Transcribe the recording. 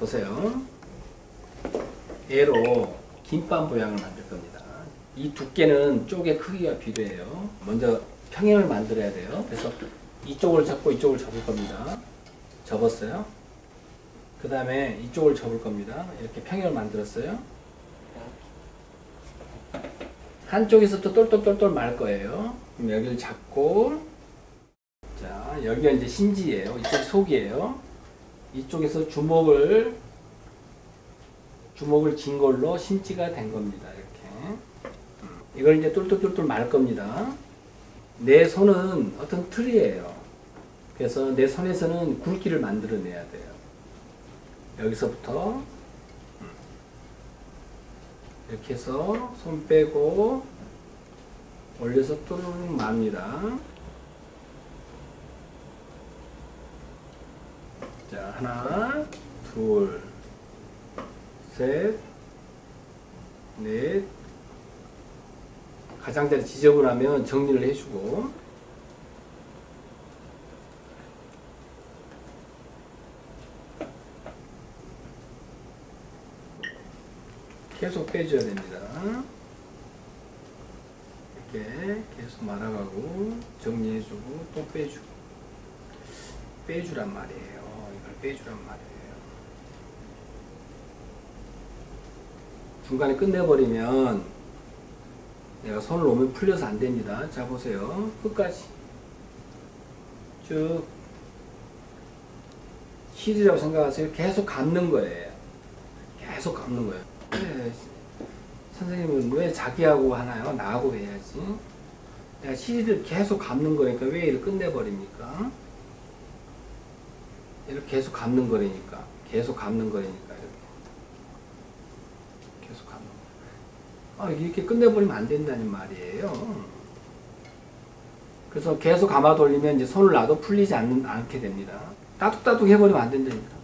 보세요. 얘로 김밥 모양을 만들 겁니다. 이 두께는 쪽의 크기가 필요해요. 먼저 평행을 만들어야 돼요. 그래서 이쪽을 접고 이쪽을 접을 겁니다. 접었어요. 그 다음에 이쪽을 접을 겁니다. 이렇게 평행을 만들었어요. 한쪽에서 또 똘똘똘똘 말 거예요. 그럼 여기를 잡고 자 여기가 이제 심지예요. 이쪽 속이에요. 이쪽에서 주먹을 주먹을 진 걸로 심지가 된 겁니다. 이렇게 음, 이걸 이제 똘똘똘똘 말 겁니다. 내 손은 어떤 틀이에요. 그래서 내 손에서는 굵기를 만들어내야 돼요. 여기서부터 음, 이렇게 해서 손 빼고 올려서 뚜루룩 맙니다. 자, 하나, 둘, 셋, 넷. 가장자리 지저분하면 정리를 해주고. 계속 빼줘야 됩니다. 이렇게 계속 말아가고 정리해주고 또 빼주고 빼주란 말이에요. 빼주란 말이에요. 중간에 끝내버리면 내가 손을 놓으면 풀려서 안 됩니다. 자 보세요. 끝까지 쭉 실이라고 생각하세요. 계속 감는 거예요. 계속 감는 거예요. 네, 선생님은 왜 자기하고 하나요? 나하고 해야지. 내가 실을 계속 감는 거니까 왜 이를 끝내버립니까? 이렇게 계속 감는 거라니까. 계속 감는 거라니까. 이렇게. 계속 감는 거. 아, 이렇게 끝내버리면 안 된다는 말이에요. 그래서 계속 감아 돌리면 이제 손을 놔도 풀리지 않는, 않게 됩니다. 따뚝따뚝 해버리면 안 된다니까.